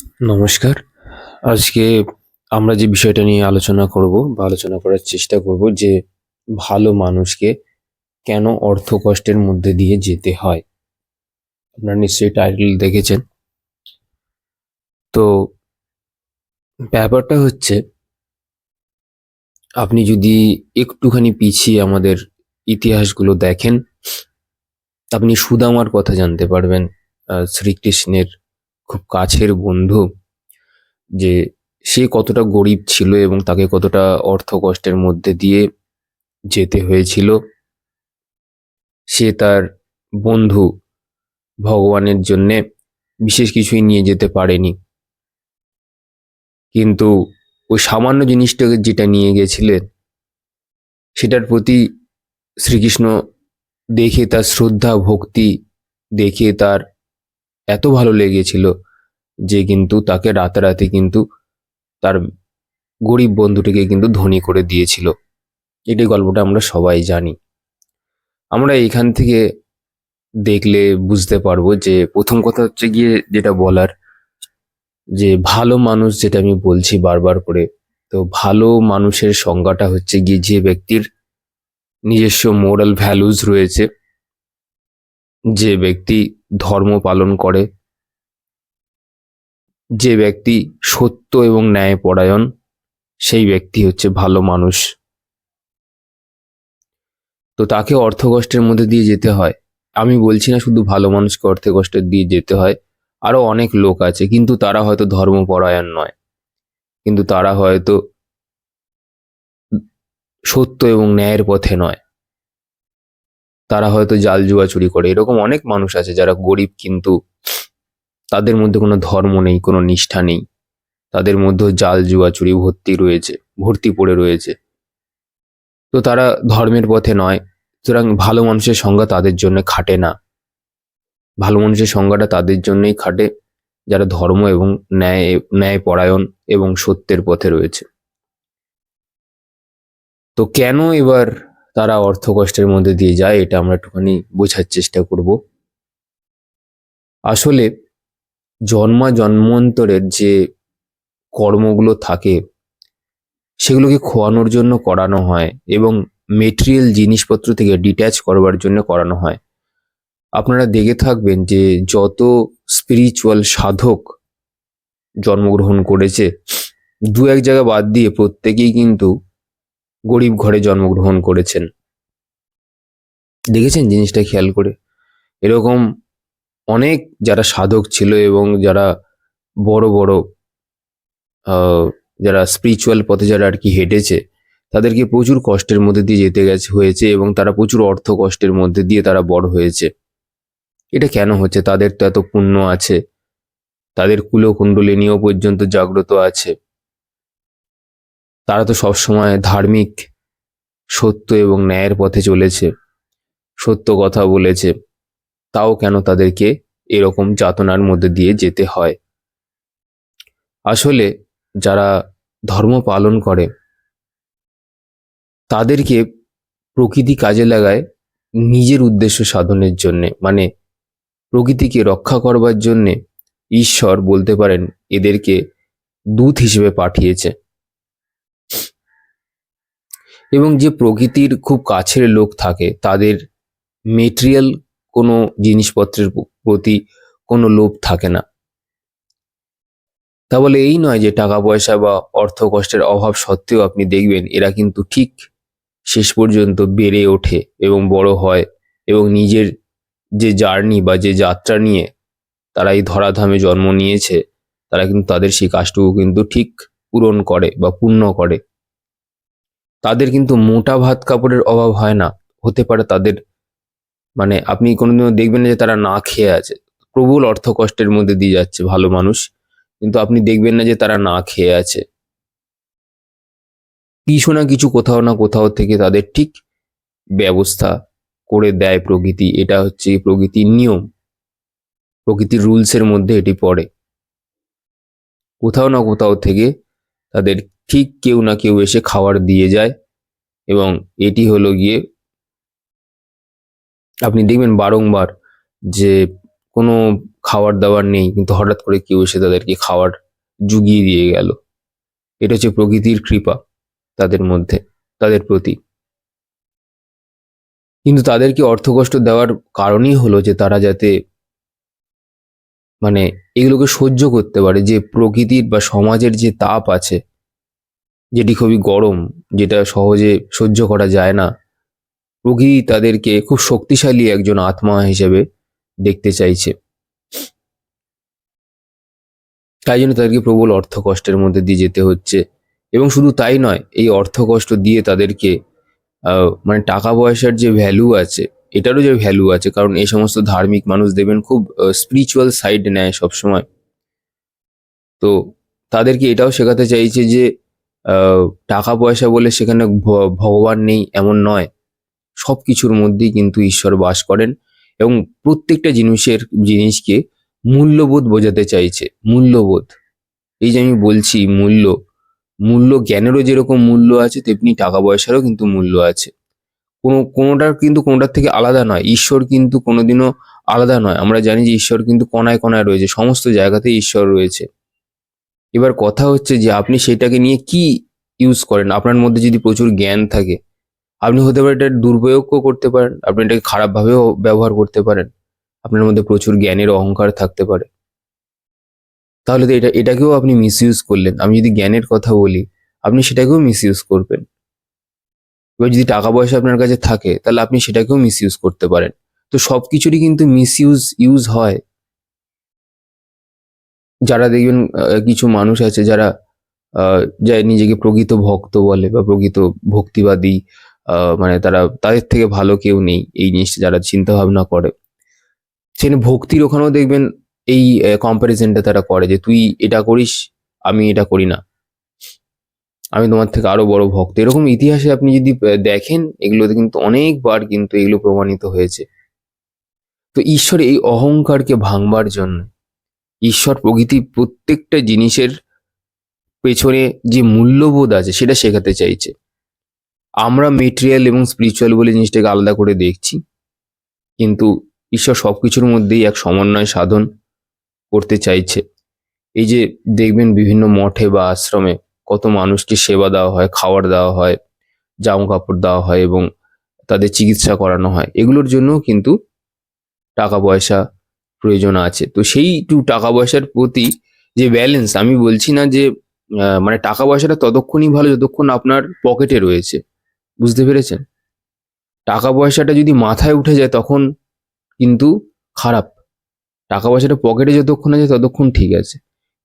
নমস্কার। আজকে আমরা যে বিষয়টা নিয়ে আলোচনা করব বা আলোচনা করার চেষ্টা করব যে ভালো মানুষকে কেন অর্থ কষ্টের মধ্যে দিয়ে যেতে হয়। আপনারা নিশ্চয়ই টাইটেল দেখেছেন। তো ব্যাপারটা হচ্ছে, আপনি যদি একটুখানি পিছিয়ে আমাদের ইতিহাসগুলো দেখেন, আপনি সুদামার কথা জানতে পারবেন শ্রীকৃষ্ণের খুব কাছের বন্ধু যে সে কতটা গরিব ছিল এবং তাকে কতটা অর্থ কষ্টের মধ্যে দিয়ে যেতে হয়েছিল। সে তার বন্ধু ভগবানের জন্যে বিশেষ কিছুই নিয়ে যেতে পারেনি। কিন্তু ওই সামান্য জিনিসটাকে যেটা নিয়ে গেছিলেন সেটার প্রতি শ্রীকৃষ্ণ দেখে তার শ্রদ্ধা, ভক্তি দেখে তার এত ভালো লেগেছিল যে কিন্তু তাকে রাতারাতি কিন্তু তার গরিব বন্ধুটিকে কিন্তু ধনী করে দিয়েছিল। এটি গল্পটা আমরা সবাই জানি। আমরা এখান থেকে দেখলে বুঝতে পারব যে প্রথম কথা হচ্ছে গিয়ে যেটা বলার, যে ভালো মানুষ যেটা আমি বলছি বারবার করে, তো ভালো মানুষের সংজ্ঞাটা হচ্ছে গিয়ে যে ব্যক্তির নিজস্ব মোরাল ভ্যালুজ রয়েছে, যে ব্যক্তি ধর্ম পালন করে যে ব্যক্তি সত্য এবং ন্যায়পরায়ণ, সেই ব্যক্তি হচ্ছে ভালো মানুষ। তো তাকে অর্থ কষ্টের মধ্যে দিয়ে যেতে হয়। আমি বলছি না শুধু ভালো মানুষকে অর্থ কষ্টের দিয়ে যেতে হয়, আরও অনেক লোক আছে, কিন্তু তারা হয়তো ধর্মপরায়ণ নয়। কিন্তু তারা হয়তো সত্য এবং ন্যায়ের পথে নয়। তারা হয়তো জাল জুয়া চুরি করে, এরকম অনেক মানুষ আছে যারা গরিব কিন্তু তাদের মধ্যে কোনো ধর্ম নেই, কোনো নিষ্ঠা নেই। তাদের মধ্যেও জাল জুয়া চুরি ভর্তি রয়েছে, ভর্তি পড়ে রয়েছে। তো তারা ধর্মের পথে নয়, সুতরাং ভালো মানুষের সংজ্ঞা তাদের জন্য খাটে না। ভালো মানুষের সংজ্ঞাটা তাদের জন্যই খাটে, যারা ধর্ম এবং ন্যায় ন্যায় পরায়ণ এবং সত্যের পথে রয়েছে। তো কেন এবার তারা অর্থ কষ্টের মধ্যে দিয়ে যায়, এটা আমরা একটুখানি বোঝার চেষ্টা করব। আসলে জন্মা জন্মান্তরের যে কর্মগুলো থাকে, সেগুলোকে খোয়ানোর জন্য করানো হয় এবং মেটেরিয়াল জিনিসপত্র থেকে ডিট্যাচ করবার জন্য করানো হয়। আপনারা দেখে থাকবেন যে যত স্পিরিচুয়াল সাধক জন্মগ্রহণ করেছে, দু এক জায়গা বাদ দিয়ে প্রত্যেকেই কিন্তু গরিব ঘরে জন্মগ্রহণ করেছেন। দেখেছেন জিনিসটা খেয়াল করে? এরকম অনেক যারা সাধক ছিল এবং যারা বড় বড় যারা স্পিরিচুয়াল পথে যারা আর কি হেঁটেছে, তাদেরকে প্রচুর কষ্টের মধ্যে দিয়ে যেতে গেছে, হয়েছে এবং তারা প্রচুর অর্থ কষ্টের মধ্যে দিয়ে তারা বড় হয়েছে। এটা কেন হচ্ছে? তাদের তো এত পুণ্য আছে। তাদের কুলকুণ্ডলিনীও পর্যন্ত জাগ্রত আছে। তারা তো সবসময় ধার্মিক, সত্য এবং ন্যায়ের পথে চলেছে। সত্য কথা বলেছে। তাও কেন তাদেরকে এরকম যাতনার মধ্যে দিয়ে যেতে হয়? আসলে যারা ধর্ম পালন করে, তাদেরকে প্রকৃতি কাজে লাগায় নিজের উদ্দেশ্য সাধনের জন্যে। মানে প্রকৃতিকে রক্ষা করবার জন্যে ঈশ্বর বলতে পারেন এদেরকে দূত হিসেবে পাঠিয়েছে। এবং যে প্রকৃতির খুব কাছের লোক থাকে, তাদের মেটেরিয়াল কোনো জিনিসপত্রের প্রতি কোনো লোভ থাকে না। তা বলে এই নয় যে টাকা পয়সা বা অর্থ কষ্টের অভাব সত্ত্বেও আপনি দেখবেন এরা কিন্তু ঠিক শেষ পর্যন্ত বেড়ে ওঠে এবং বড় হয় এবং নিজের যে জার্নি বা যে যাত্রা নিয়ে তারা এই ধরাধামে জন্ম নিয়েছে, তারা কিন্তু তাদের সেই কাজটুকু কিন্তু ঠিক পূরণ করে বা পূর্ণ করে। তাদের কিন্তু মোটা ভাত কাপড়ের অভাব হয় না, হতে পারে তাদের মানে আপনি কোনোদিনও দেখবেন না যে তারা না খেয়ে আছে। প্রবল অর্থ কষ্টের মধ্যে দিয়ে যাচ্ছে ভালো মানুষ। কিন্তু আপনি দেখবেন না যে তারা না খেয়ে আছে। কিছু না কিছু কোথাও না কোথাও থেকে তাদের ঠিক ব্যবস্থা করে দেয় প্রকৃতি। এটা হচ্ছে প্রকৃতির নিয়ম। প্রকৃতির রুলসের মধ্যে এটি পড়ে। কোথাও না কোথাও থেকে তাদের ঠিক কেউ না কেউ এসে খাবার দিয়ে যায়। এবং এটি হলো গিয়ে আপনি দেখবেন বারংবার যে কোনো খাবার দাবার নেই, কিন্তু হঠাৎ করে কেউ এসে তাদেরকে খাবার জুগিয়ে দিয়ে গেল। এটা হচ্ছে প্রকৃতির কৃপা তাদের মধ্যে, তাদের প্রতি। কিন্তু তাদেরকে অর্থকষ্ট দেওয়ার কারণই হলো যে তারা যাতে মানে এগুলোকে সহ্য করতে পারে, যে প্রকৃতির বা সমাজের যে তাপ আছে, যেটি খুবই গরম, যেটা সহজে সহ্য করা যায় না প্রকৃতি তাদেরকে খুব শক্তিশালী একজন আত্মা হিসেবে দেখতে চাইছে। তাই জন্য তাদেরকে প্রবল অর্থ কষ্টের মধ্যে দিয়ে যেতে হচ্ছে। এবং শুধু তাই নয়, এই অর্থ কষ্ট দিয়ে তাদেরকে মানে টাকা পয়সার যে ভ্যালু আছে, এটারও যে ভ্যালু আছে, কারণ এই সমস্ত ধার্মিক মানুষ দেবেন খুব স্পিরিচুয়াল সাইড নেয় সবসময়। তো তাদেরকে এটাও শেখাতে চাইছে যে টাকা পয়সা বলে সেখানে ভগবান নেই এমন নয়। সব কিছুর মধ্যেই কিন্তু ঈশ্বর বাস করেন এবং প্রত্যেকটা জিনিসের, জিনিসকে মূল্যবোধ বোঝাতে চাইছে, মূল্যবোধ। এই যে আমি বলছি মূল্য মূল্য জ্ঞানেরও যেরকম মূল্য আছে, তেমনি টাকা পয়সারও কিন্তু মূল্য আছে। কোনো, কোনোটার কিন্তু কোনোটার থেকে আলাদা নয়, ঈশ্বর কিন্তু কোনোদিনও আলাদা নয়। আমরা জানি যে ঈশ্বর কিন্তু কণায় কণায় রয়েছে, সমস্ত জায়গাতেই ঈশ্বর রয়েছে। এবার কথা হচ্ছে যে আপনি সেটাকে নিয়ে কি ইউজ করেন? আপনার মধ্যে যদি প্রচুর জ্ঞান থাকে আপনি হতে পারে এটার দুর্প্রয়োগও করতে পারেন আপনি এটাকে খারাপভাবেও ব্যবহার করতে পারেন। আপনার মধ্যে প্রচুর জ্ঞানের অহংকার থাকতে পারে। তাহলে তো এটা এটাকেও আপনি মিসইউজ করলেন। আমি যদি জ্ঞানের কথা বলি আপনি সেটাকেও মিসইউজ করবেন। এবার যদি টাকা পয়সা আপনার কাছে থাকে তাহলে আপনি সেটাকেও মিসইউজ করতে পারেন। তো সব কিছুরই কিন্তু মিসইউজ ইউজ হয়। যারা দেখবেন কিছু মানুষ আছে যারা আহ, যা নিজেকে প্রকৃত ভক্ত বলে বা প্রকৃত ভক্তিবাদী মানে তারা, তাদের থেকে ভালো কেউ নেই এই জিনিসটা যারা চিন্তা ভাবনা করে। সেখানে ভক্তির ওখানেও দেখবেন এই কম্প্যারিজনটা তারা করে যে তুই এটা করিস, আমি এটা করি না। আমি তোমার থেকে আরও বড় ভক্ত। এরকম ইতিহাসে আপনি যদি দেখেন, এগুলোতে কিন্তু অনেকবার কিন্তু এগুলো প্রমাণিত হয়েছে। তো ঈশ্বর এই অহংকারকে ভাঙবার জন্য, ঈশ্বর প্রকৃতি প্রত্যেকটা জিনিসের পেছনে যে মূল্যবোধ আছে, সেটা শেখাতে চাইছে। আমরা মেটেরিয়াল এবং স্পিরিচুয়াল বলে জিনিসটাকে আলাদা করে দেখছি। কিন্তু ঈশ্বর সব কিছুর মধ্যেই এক সমন্বয় সাধন করতে চাইছে। এই যে দেখবেন বিভিন্ন মঠে বা আশ্রমে কত মানুষকে সেবা দেওয়া হয় খাবার দেওয়া হয় জামা কাপড় দেওয়া হয় এবং তাদের চিকিৎসা করানো হয়। এগুলোর জন্য কিন্তু টাকা পয়সা প্রয়োজন আছে। তো সেই একটু টাকা পয়সার প্রতি যে ব্যালেন্স আমি বলছি না যে মানে টাকা পয়সাটা ততক্ষণই ভালো, যতক্ষণ আপনার পকেটে রয়েছে। বুঝতে পেরেছেন? টাকা পয়সাটা যদি মাথায় উঠে যায় তখন কিন্তু খারাপ। টাকা পয়সাটা পকেটে যতক্ষণ আছে ততক্ষণ ঠিক আছে।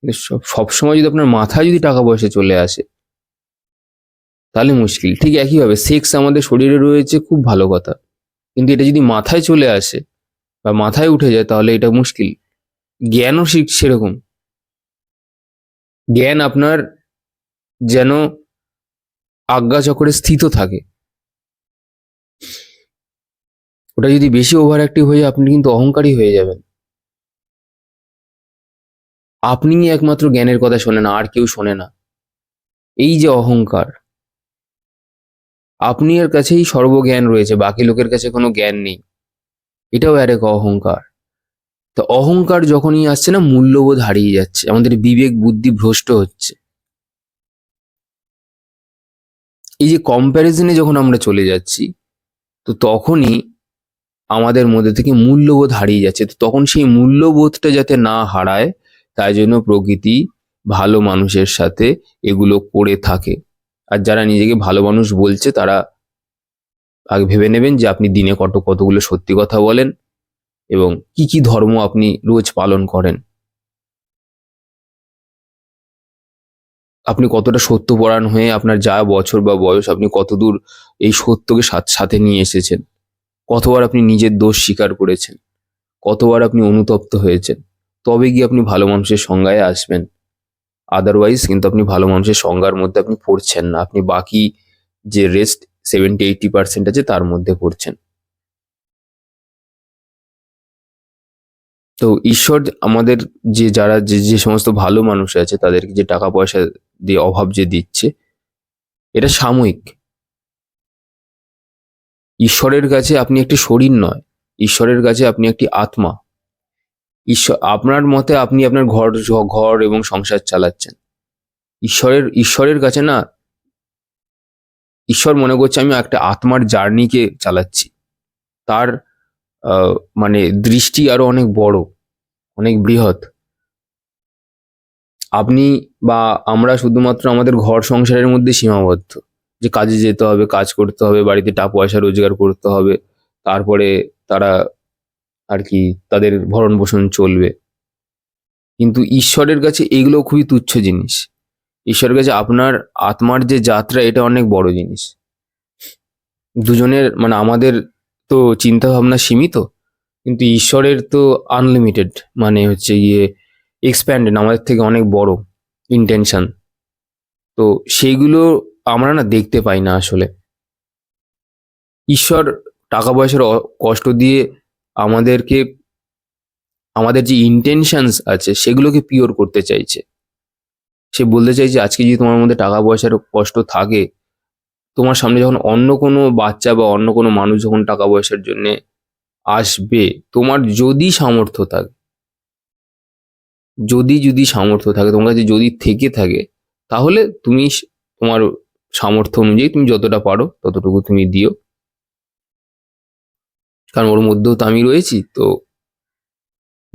কিন্তু সব সবসময় যদি আপনার মাথায় যদি টাকা পয়সা চলে আসে, তাহলে মুশকিল। ঠিক একইভাবে সেক্স আমাদের শরীরে রয়েছে খুব ভালো কথা। কিন্তু এটা যদি মাথায় চলে আসে বা মাথায় উঠে যায় তাহলে এটা মুশকিল। জ্ঞানও সেরকম। জ্ঞান আপনার যেন আজ্ঞাচক্রে স্থিত থাকে। ওটা যদি বেশি ওভার অ্যাক্টিভ হয়ে আপনি কিন্তু অহংকারী হয়ে যাবেন। আপনিই একমাত্র জ্ঞানের কথা শোনেন, আর কেউ শোনে না। এই যে অহংকার, আপনি এর কাছেই সর্বজ্ঞান রয়েছে, বাকি লোকের কাছে কোনো জ্ঞান নেই। এটাও আর এক অহংকার। তো অহংকার যখনই আসছে না, মূল্যবোধ হারিয়ে যাচ্ছে, আমাদের বিবেক বুদ্ধি ভ্রষ্ট হচ্ছে। এই যে কম্প্যারিজনে যখন আমরা চলে যাচ্ছি, তো তখনই আমাদের মধ্যে থেকে মূল্যবোধ হারিয়ে যাচ্ছে। তো তখন সেই মূল্যবোধটা যাতে না হারায়, তাই জন্য প্রকৃতি ভালো মানুষের সাথে এগুলো করে থাকে। আর যারা নিজেকে ভালো মানুষ বলছে, তারা আগে ভেবে নেবেন যে আপনি দিনে কত কতগুলো সত্যি কথা বলেন এবং কি কি ধর্ম আপনি রোজ পালন করেন। আপনি কতটা সত্যপরায়ণ হয়ে আপনার যা বছর বা বয়স আপনি কতদূর এই সত্যকে সাথ- সাথে নিয়ে এসেছেন? কতবার আপনি নিজের দোষ স্বীকার করেছেন? কতবার আপনি অনুতপ্ত হয়েছেন? তবে গিয়ে আপনি ভালো মানুষের সংজ্ঞায় আসবেন। আদারওয়াইজ কিন্তু আপনি ভালো মানুষের সংজ্ঞার মধ্যে আপনি পড়ছেন না। আপনি বাকি যে রেস্ট সেভেন্টি এইটি পার্সেন্ট আছে তার মধ্যে পড়ছেন। তো ঈশ্বর আমাদের যে যারা যে যে সমস্ত ভালো মানুষ আছে, তাদেরকে যে টাকা পয়সা দিয়ে অভাব যে দিচ্ছে, এটা সাময়িক। ঈশ্বরের কাছে আপনি একটি শরীর নয়, ঈশ্বরের কাছে আপনি একটি আত্মা। ঈশ্বর আপনার মতে আপনি আপনার ঘর ঘর এবং সংসার চালাচ্ছেন। ঈশ্বরের ঈশ্বরের কাছে না, ঈশ্বর মনে করছে আমি একটা আত্মার জার্নিকে চালাচ্ছি। তার মানে দৃষ্টি আরও অনেক বড়। অনেক বৃহৎ। আপনি বা আমরা শুধুমাত্র আমাদের ঘর সংসারের মধ্যে সীমাবদ্ধ। যে কাজে যেতে হবে, কাজ করতে হবে, বাড়িতে টাকা পয়সা রোজগার করতে হবে, তারপরে তারা আর কি তাদের ভরণ পোষণ চলবে। কিন্তু ঈশ্বরের কাছে এগুলো খুবই তুচ্ছ জিনিস। ঈশ্বরের কাছে আপনার আত্মার যে যাত্রা, এটা অনেক বড় জিনিস। দুজনের মানে আমাদের তো চিন্তা ভাবনা সীমিত। কিন্তু ঈশ্বরের তো আনলিমিটেড মানে হচ্ছে গিয়ে এক্সপ্যান্ডেড আমাদের থেকে অনেক বড় ইন্টেনশন তো সেইগুলো আমরা না দেখতে পাই না আসলে। ঈশ্বর টাকা পয়সার কষ্ট দিয়ে আমাদেরকে, আমাদের যে ইন্টেনশনস আছে, সেগুলোকে পিওর করতে চাইছে। সে বলতে চাইছে, আজকে যদি তোমার মধ্যে টাকা পয়সার কষ্ট থাকে, তোমার সামনে যখন অন্য কোনো বাচ্চা বা অন্য কোনো মানুষ যখন টাকা পয়সার জন্য আসবে। তোমার যদি সামর্থ্য থাকে, যদি যদি সামর্থ্য থাকে, তোমার কাছে যদি থেকে থাকে, তাহলে তুমি তোমার সামর্থ্য অনুযায়ী তুমি যতটা পারো ততটুকু তুমি দিও। কারণ ওর মধ্যেও তো আমি রয়েছি, তো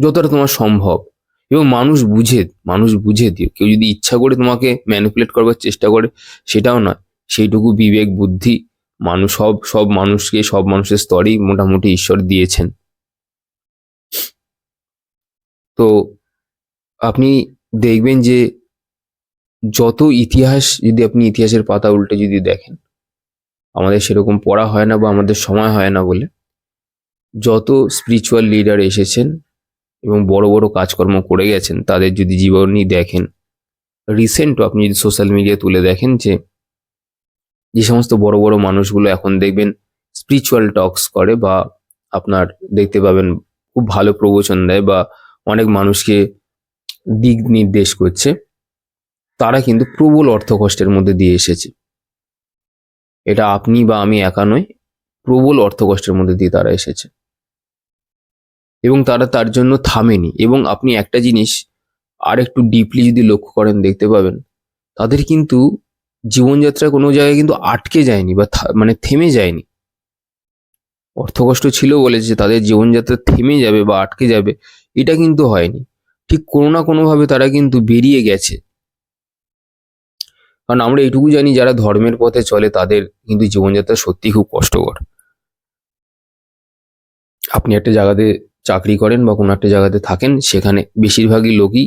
যতটা তোমার সম্ভব। এবং মানুষ বুঝে মানুষ বুঝে দিও। কেউ যদি ইচ্ছা করে তোমাকে ম্যানিপুলেট করবার চেষ্টা করে, সেটাও নয়। সেইটুকু বিবেক, বুদ্ধি মানুষ সব সব মানুষকে, সব মানুষের স্তরেই মোটামুটি ঈশ্বর দিয়েছেন। তো আপনি দেখবেন যে যত ইতিহাস যদি আপনি ইতিহাসের পাতা উল্টে যদি দেখেন, আমাদের সেরকম পড়া হয় না বা আমাদের সময় হয় না বলে, যত স্পিরিচুয়াল লিডার এসেছেন এবং বড় বড় কাজকর্ম করে গেছেন, তাদের যদি জীবনী দেখেন রিসেন্টও আপনি যদি সোশ্যাল মিডিয়া তুলে দেখেন যে যে সমস্ত বড় বড় মানুষগুলো এখন দেখবেন স্পিরিচুয়াল টক্স করে বা আপনার দেখতে পাবেন খুব ভালো প্রবচন দেয় বা অনেক মানুষকে দিক নির্দেশ করছে, তারা কিন্তু প্রবল অর্থ কষ্টের মধ্যে দিয়ে এসেছে। এটা আপনি বা আমি একা নয় প্রবল অর্থ কষ্টের মধ্যে দিয়ে তারা এসেছে। এবং তারা তার জন্য থামেনি এবং আপনি একটা জিনিস আর একটু ডিপলি যদি লক্ষ্য করেন দেখতে পাবেন, তাদের কিন্তু জীবনযাত্রা কোনো জায়গায় কিন্তু আটকে যায়নি বা মানে থেমে যায়নি। অর্থকষ্ট ছিল বলে যে তাদের জীবনযাত্রা থেমে যাবে বা আটকে যাবে, এটা কিন্তু হয়নি। ঠিক কোনো না কোনোভাবে তারা কিন্তু বেরিয়ে গেছে। কারণ আমরা এটুকু জানি যারা ধর্মের পথে চলে তাদের কিন্তু জীবনযাত্রা সত্যি খুব কষ্টকর। আপনি একটা জায়গাতে চাকরি করেন বা কোনো একটা জায়গাতে থাকেন, সেখানে বেশিরভাগই লোকই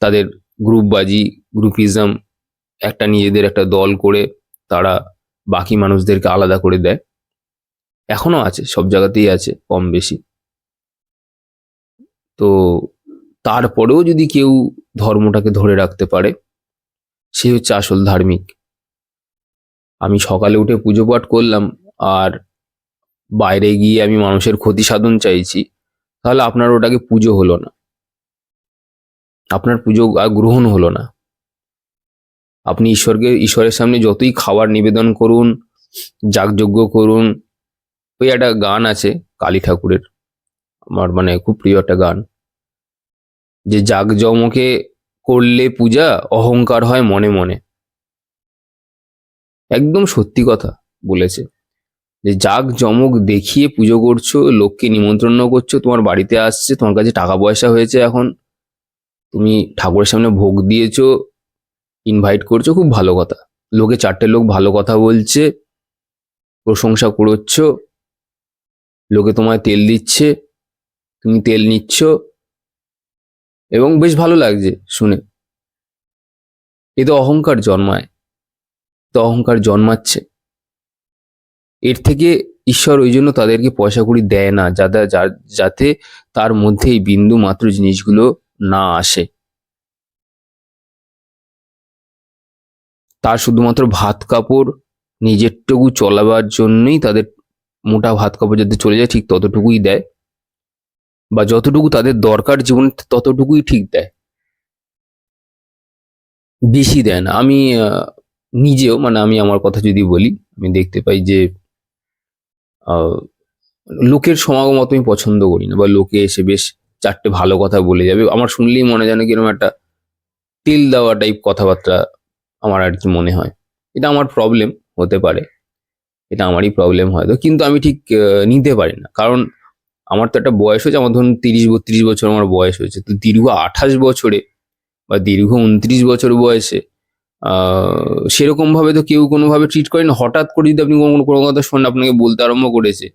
তাদের গ্রুপবাজি গ্রুপিজম একটা নিজেদের একটা দল করে তারা বাকি মানুষদেরকে আলাদা করে দেয়। এখনও আছে, সব জায়গাতেই আছে, কম বেশি। তো তারপরেও যদি কেউ ধর্মটাকে ধরে রাখতে পারে, সে হচ্ছে আসল ধার্মিক। আমি সকালে উঠে পুজো পাঠ করলাম আর বাইরে গিয়ে আমি মানুষের ক্ষতি সাধন চাইছি, তাহলে আপনার ওটাকে পুজো হলো না। আপনার পুজো গ্রহণ হলো না। আপনি ঈশ্বরকে, ঈশ্বরের সামনে যতই খাবার নিবেদন করুন, যাগযজ্ঞ করুন, ওই একটা গান আছে কালী ঠাকুরের। আমার মানে খুব প্রিয় একটা গান। যে জাগজমকে করলে পূজা, অহংকার হয় মনে মনে। একদম সত্যি কথা বলেছে। যে জাগ জমক দেখিয়ে পুজো করছ, লোককে নিমন্ত্রণ করছ, তোমার বাড়িতে আসছে, তোমার কাছে টাকা পয়সা হয়েছে এখন, তুমি ঠাকুরের সামনে ভোগ দিয়েছ ইনভাইট করছ, খুব ভালো কথা। লোকে চারটে লোক ভালো কথা বলছে, প্রশংসা করছ, লোকে তোমায় তেল দিচ্ছে, তুমি তেল নিচ্ছ, এবং বেশ ভালো লাগছে শুনে। এ তো অহংকার জন্মায় তো অহংকার জন্মাচ্ছে। এর থেকে ঈশ্বর ওই জন্য তাদেরকে পয়সা কড়ি দেয় না যাতে যাতে তার মধ্যে এই বিন্দু মাত্র জিনিসগুলো না আসে। তার শুধুমাত্র ভাত কাপড় নিজেরটুকু চলাবার জন্যই তাদের মোটা ভাত কাপড় যাতে চলে যায়, ঠিক ততটুকুই দেয়। বা যতটুকু তাদের দরকার জীবনে, ততটুকুই ঠিক দেয়। বেশি দেয় না। আমি নিজেও মানে আমি আমার কথা যদি বলি, আমি দেখতে পাই যে লোকের সমাগম অত আমি পছন্দ করি না। বা লোকে এসে বেশ চারটে ভালো কথা বলে যাবে। আমার শুনলেই মনে যেন কীরকম একটা তেল দেওয়া টাইপ কথাবার্তা আমার আর কি মনে হয়। এটা আমার প্রবলেম হতে পারে। এটা আমারই প্রবলেম হয়তো। কিন্তু আমি ঠিক নিতে পারি না। কারণ আমার তো একটা বয়স হয়েছে, আমার ধরুন তিরিশ বত্রিশ বছর আমার বয়স হয়েছে। তো দীর্ঘ আঠাশ বছরে বা দীর্ঘ উনত্রিশ বছর বয়সে সেরকমভাবে তো কেউ কোনোভাবে ট্রিট করেন হঠাৎ করে যদি আপনি কোনো কোনো কথা শোনেন, আপনাকে বলতে আরম্ভ করেছে,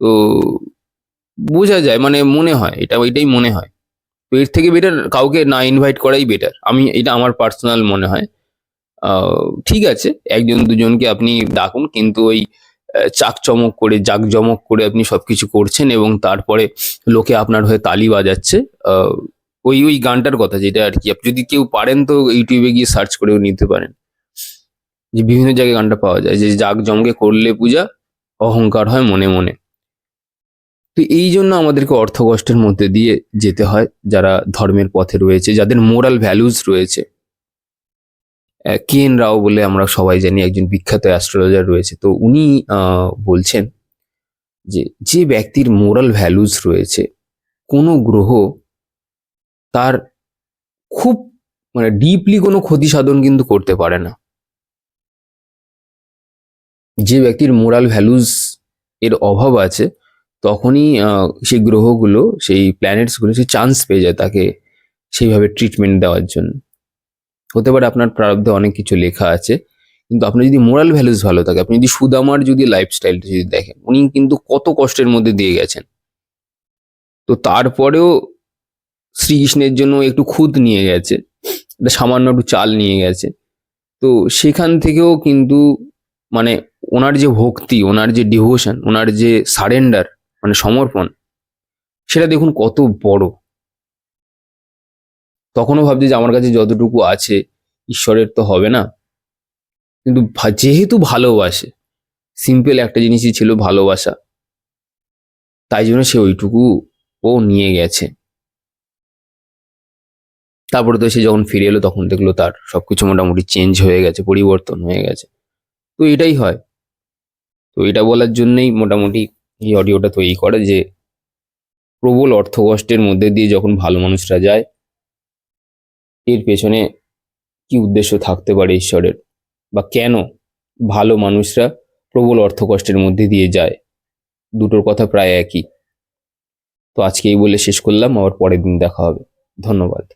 তো বোঝা যায় মানে মনে হয়। এটা, এটাই মনে হয়। তো এর থেকে বেটার কাউকে না ইনভাইট করাই বেটার আমি, এটা আমার পার্সোনাল মনে হয়। ঠিক আছে, একজন দুজনকে আপনি ডাকুন, কিন্তু ওই চাকচমক করে, জাকজমক করে আপনি সবকিছু করছেন এবং তারপরে লোকে আপনার হয়ে তালি বাজাচ্ছে ওই ওই গানটার কথা যেটা আর কি আপনি যদি কেউ পারেন তো ইউটিউবে গিয়ে সার্চ করেও নিতে পারেন। যে বিভিন্ন জায়গায় গানটা পাওয়া যায়, যে জাকজমকে করলে পূজা, অহংকার হয় মনে মনে। তো এই জন্য আমাদেরকে অর্থ কষ্টের মধ্যে দিয়ে যেতে হয়, যারা ধর্মের পথে রয়েছে, যাদের মোরাল ভ্যালুস রয়েছে। কে এন রাও বলে আমরা সবাই জানি, একজন বিখ্যাত অ্যাস্ট্রোলজার রয়েছে। তো উনি বলছেন যে যে ব্যক্তির মোরাল ভ্যালুস রয়েছে, কোনো গ্রহ তার খুব মানে ডিপলি কোনো ক্ষতি সাধন কিন্তু করতে পারে না। যে ব্যক্তির মোরাল ভ্যালুস এর অভাব আছে, তখনই সেই গ্রহগুলো, সেই প্ল্যানেটসগুলো সে চান্স পেয়ে যায় তাকে সেইভাবে ট্রিটমেন্ট দেওয়ার জন্য। হতে পারে আপনার প্রারব্ধে অনেক কিছু লেখা আছে, কিন্তু আপনার যদি মোরাল ভ্যালুস ভালো থাকে, আপনি যদি সুদামার যদি লাইফস্টাইলটা যদি দেখেন, উনি কিন্তু কত কষ্টের মধ্যে দিয়ে গেছেন। তো তারপরেও শ্রীকৃষ্ণের জন্য একটু খুদ নিয়ে গেছে, একটা সামান্য একটু চাল নিয়ে গেছে। তো সেখান থেকেও কিন্তু মানে ওনার যে ভক্তি, ওনার যে ডিভোশন ওনার যে সারেন্ডার মানে সমর্পণ, সেটা দেখুন কত বড়। তখনও ভাবছি যে আমার কাছে যতটুকু আছে, ঈশ্বরের তো হবে না। কিন্তু যেহেতু ভালোবাসে সিম্পল একটা জিনিসই ছিল ভালোবাসা। তাই জন্য সে ওইটুকু ও নিয়ে গেছে। তারপরে তো সে যখন ফিরে এলো, তখন দেখল তার সবকিছু মোটামুটি চেঞ্জ হয়ে গেছে, পরিবর্তন হয়ে গেছে। তো এটাই হয়। তো এটা বলার জন্যই মোটামুটি এই অডিওটা তৈরি করে যে প্রবল অর্থ কষ্টের মধ্যে দিয়ে যখন ভালো মানুষরা যায় এর পেছনে কি উদ্দেশ্য থাকতে পারে ঈশ্বরের? বা কেন ভালো মানুষরা প্রবল অর্থ কষ্টের মধ্যে দিয়ে যায়? দুটোর কথা প্রায় একই। তো আজকে এই বলে শেষ করলাম, আবার পরের দিন দেখা হবে। ধন্যবাদ।